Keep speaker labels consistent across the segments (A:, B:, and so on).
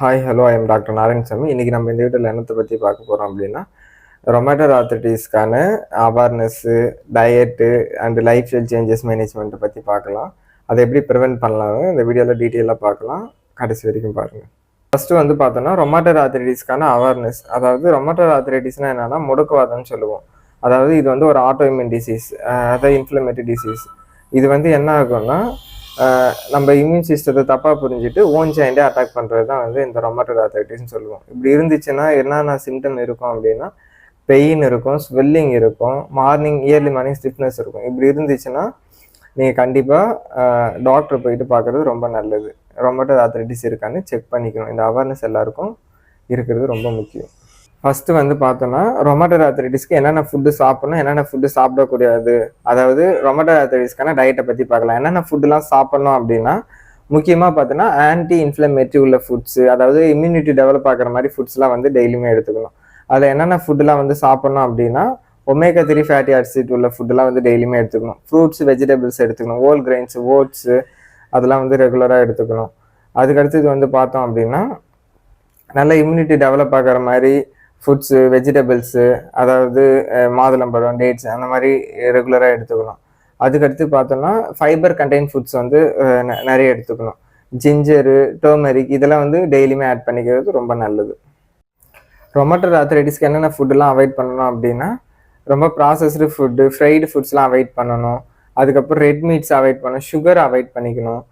A: Hi hello I'm doctor Narayanasamy இன்றைக்கி நம்ம இந்த வீட்டில் என்னத்தை பற்றி பார்க்க போகிறோம் அப்படின்னா rheumatoid ஆர்த்திட்டிஸ்க்கான awareness diet and lifestyle changes மேனேஜ்மெண்ட்டை பற்றி பார்க்கலாம். அதை எப்படி ப்ரிவென்ட் பண்ணலாம் இந்த வீடியோவில் டீட்டெயிலாக பார்க்கலாம். கடைசி வரைக்கும் பாருங்கள் ஃபஸ்ட்டு வந்து பார்த்தோன்னா ரொமேட்டர் ஆர்த்திட்டிஸ்க்கான அவேர்னஸ் அதாவது ரொமேட்டர் ஆர்த்திட்டிஸ்னால் என்னென்னா முடக்குவாதம்னு சொல்லுவோம். அதாவது இது வந்து ஒரு ஆட்டோஇம்யூன் டிசீஸ் அதாவது இன்ஃப்ளமேட்டரி டிசீஸ் இது வந்து என்ன ஆகும்னா நம்ம இம்யூன் சிஸ்டத்தை தப்பாக புரிஞ்சுட்டு ஓன் ஜாயிண்டே அட்டாக் பண்ணுறது தான் வந்து இந்த ரொமாட்டர் ஆர்த்தைட்டிஸ்னு சொல்லுவோம். இப்படி இருந்துச்சுன்னா என்னென்ன சிம்டம் இருக்கும் அப்படின்னா பெயின் இருக்கும் ஸ்வெல்லிங் இருக்கும் மார்னிங் இயர்லி மார்னிங் ஸ்டிஃப்னஸ் இருக்கும். இப்படி இருந்துச்சுன்னா நீங்கள் கண்டிப்பாக டாக்டர் போயிட்டு பார்க்குறது ரொம்ப நல்லது. ரொமாட்டர் ஆர்த்தைட்டிஸ் இருக்கான்னு செக் பண்ணிக்கணும். இந்த அவேர்னஸ் எல்லாருக்கும் இருக்கிறது ரொம்ப முக்கியம். ஃபஸ்ட்டு வந்து பார்த்தோன்னா ரொமாட்டர் ஆர்த்தரைட்டிஸ்க்கு என்னென்ன ஃபுட்டு சாப்பிடணும் என்னென்ன ஃபுட்டு சாப்பிடக்கூடாது? அதாவது ரொமாட்டர் ஆர்த்தரைட்டிஸ்க்கான டயட்டை பற்றி பார்க்கலாம். என்னென்ன ஃபுட்டுலாம் சாப்பிடணும் அப்படின்னா முக்கியமாக பார்த்தோன்னா ஆன்டி இன்ஃப்ளமேட்டரி உள்ள ஃபுட்ஸு அதாவது இம்யூனிட்டி டெவலப் ஆகிற மாதிரி ஃபுட்ஸ்லாம் வந்து டெய்லியுமே எடுத்துக்கணும். அதில் என்னென்ன ஃபுட்டுலாம் வந்து சாப்பிடணும் அப்படின்னா ஒமேகா த்ரீ ஃபேட்டி ஆசிட் உள்ள ஃபுட்டுலாம் வந்து டெய்லியுமே எடுத்துக்கணும். ஃப்ரூட்ஸ் வெஜிடபிள்ஸ் எடுத்துக்கணும். ஓல் கிரெயின்ஸ் ஓட்ஸு அதெல்லாம் வந்து ரெகுலராக எடுத்துக்கணும். அதுக்கடுத்தது வந்து பார்த்தோம் அப்படின்னா நல்ல இம்யூனிட்டி டெவலப் ஆகிற மாதிரி ஃபுட்ஸு வெஜிடபிள்ஸு அதாவது மாதுளம்பழம் டேட்ஸ் அந்த மாதிரி ரெகுலராக எடுத்துக்கணும். அதுக்கடுத்து பார்த்தோம்னா ஃபைபர் கண்டெயின் ஃபுட்ஸ் வந்து நிறைய எடுத்துக்கணும். ஜிஞ்சரு டர்மரிக் இதெல்லாம் வந்து டெய்லியுமே ஆட் பண்ணிக்கிறது ரொம்ப நல்லது. ரொமட்டர் ஆர்த்தரைட்டிஸ்க்கு என்னென்ன ஃபுட்டெல்லாம் அவாய்ட் பண்ணணும் அப்படின்னா ரொம்ப ப்ராசஸ்டு ஃபுட்டு ஃப்ரைடு ஃபுட்ஸ்லாம் அவாய்ட் பண்ணணும். அதுக்கப்புறம் ரெட் மீட்ஸ் அவாய்ட் பண்ணணும் சுகர் அவாய்ட் பண்ணிக்கணும்.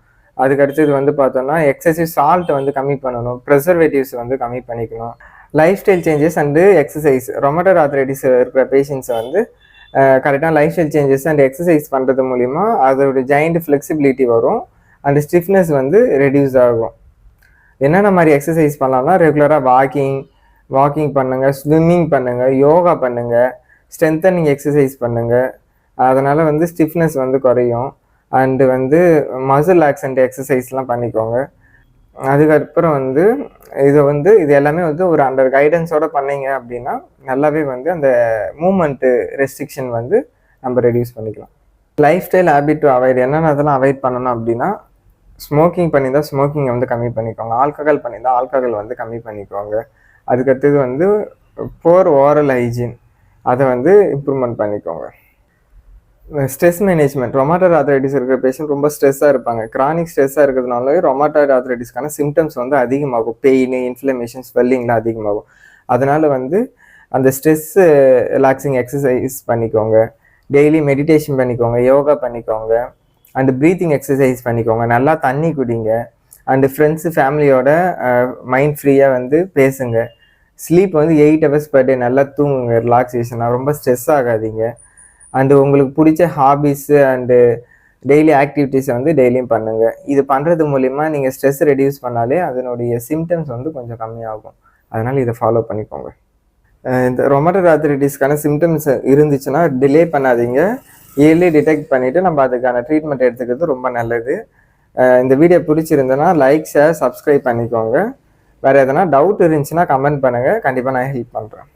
A: அதுக்கடுத்தது வந்து பார்த்தோம்னா எக்ஸசிவ் சால்ட் வந்து கம்மி பண்ணணும் ப்ரெசர்வேட்டிவ்ஸ் வந்து கம்மி பண்ணிக்கணும். Lifestyle changes and exercise rheumatoid arthritis இருக்கிற பேஷண்ட்ஸை வந்து கரெக்டாக life style changes and exercise பண்ணுறது மூலிமா அதோடய ஜாயிண்ட் ஃப்ளெக்சிபிலிட்டி வரும். அண்ட் ஸ்டிஃப்னஸ் வந்து ரெடியூஸ் ஆகும். என்னென்ன மாதிரி எக்ஸசைஸ் பண்ணலாம்னா ரெகுலராக வாக்கிங் வாக்கிங் பண்ணுங்கள் ஸ்விம்மிங் பண்ணுங்கள் யோகா பண்ணுங்கள் ஸ்ட்ரென்தனிங் எக்ஸசைஸ் பண்ணுங்கள் அதனால் வந்து ஸ்டிஃப்னஸ் வந்து குறையும். அண்டு வந்து மசில் ஆக்சன்ட் எக்ஸசைஸ்லாம் பண்ணிக்கோங்க. அதுக்கப்புறம் வந்து இதை வந்து இது எல்லாமே வந்து ஒரு அண்டர் கைடன்ஸோட பண்ணீங்க அப்படின்னா நல்லாவே வந்து அந்த மூமெண்ட்டு ரெஸ்ட்ரிக்ஷன் வந்து நம்ம ரெடியூஸ் பண்ணிக்கலாம். Lifestyle habit to avoid என்னென்ன அதெல்லாம் அவாய்ட் பண்ணணும் அப்படின்னா ஸ்மோக்கிங் பண்ணியிருந்தால் ஸ்மோக்கிங்கை வந்து கம்மி பண்ணிக்கோங்க. ஆல்கஹால் பண்ணியிருந்தால் ஆல்கஹால் வந்து கம்மி பண்ணிக்கோங்க. அதுக்கடுத்தது வந்து போர் ஓரல் ஹைஜீன் அதை வந்து இம்ப்ரூவ்மெண்ட் பண்ணிக்கோங்க. ஸ்ட்ரெஸ் மேனேஜ்மெண்ட் ரொமாட்டர் ஆத்ரைட்டிஸ் இருக்கிற பேஷண்ட் ரொம்ப ஸ்ட்ரெஸ்ஸாக இருப்பாங்க. கிரானிக் ஸ்ட்ரெஸ்ஸாக இருக்கிறதுனால ரொமாட்டர் ஆத்ரைட்டிஸ்க்கான சிம்டம்ஸ் வந்து அதிகமாகும். பெயின் இன்ஃப்ளமேஷன் ஸ்வெல்லிங்லாம் அதிகமாகும். அதனால் வந்து அந்த ஸ்ட்ரெஸ் ரிலாக்ஸிங் எக்ஸசைஸ் பண்ணிக்கோங்க. டெய்லி மெடிடேஷன் பண்ணிக்கோங்க யோகா பண்ணிக்கோங்க. அண்ட் ப்ரீத்திங் எக்ஸசைஸ் பண்ணிக்கோங்க. நல்லா தண்ணி குடிங்க. அண்டு ஃப்ரெண்ட்ஸு ஃபேமிலியோட மைண்ட் ஃப்ரீயாக வந்து பேசுங்க. ஸ்லீப் வந்து எயிட் ஹவர்ஸ் பர் டே நல்லா தூங்குங்க ரிலாக்ஸேஷனாக ரொம்ப ஸ்ட்ரெஸ் ஆகாதீங்க. அண்டு உங்களுக்கு பிடிச்ச ஹாபீஸு அண்டு டெய்லி ஆக்டிவிட்டீஸை வந்து டெய்லியும் பண்ணுங்கள் இது பண்ணுறது மூலிமா நீங்கள் ஸ்ட்ரெஸ் ரெடியூஸ் பண்ணாலே அதனுடைய சிம்டம்ஸ் வந்து கொஞ்சம் கம்மியாகும். அதனால் இதை ஃபாலோ பண்ணிக்கோங்க. இந்த ரொமட்டர் ஆர்த்தரைட்டிஸ்க்கான சிம்டம்ஸ் இருந்துச்சுன்னா டிலே பண்ணாதீங்க. இயர்லி டிடெக்ட் பண்ணிவிட்டு நம்ம அதுக்கான ட்ரீட்மெண்ட் எடுத்துக்கிறது ரொம்ப நல்லது. இந்த வீடியோ பிடிச்சிருந்தேன்னா லைக் ஷேர் சப்ஸ்கிரைப் பண்ணிக்கோங்க. வேறு எதனா டவுட் இருந்துச்சுன்னா கமெண்ட் பண்ணுங்கள் கண்டிப்பாக நான் ஹெல்ப் பண்ணுறேன்